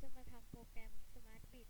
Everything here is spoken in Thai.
จะมาทำโปรแกรมสมาร์ทบิด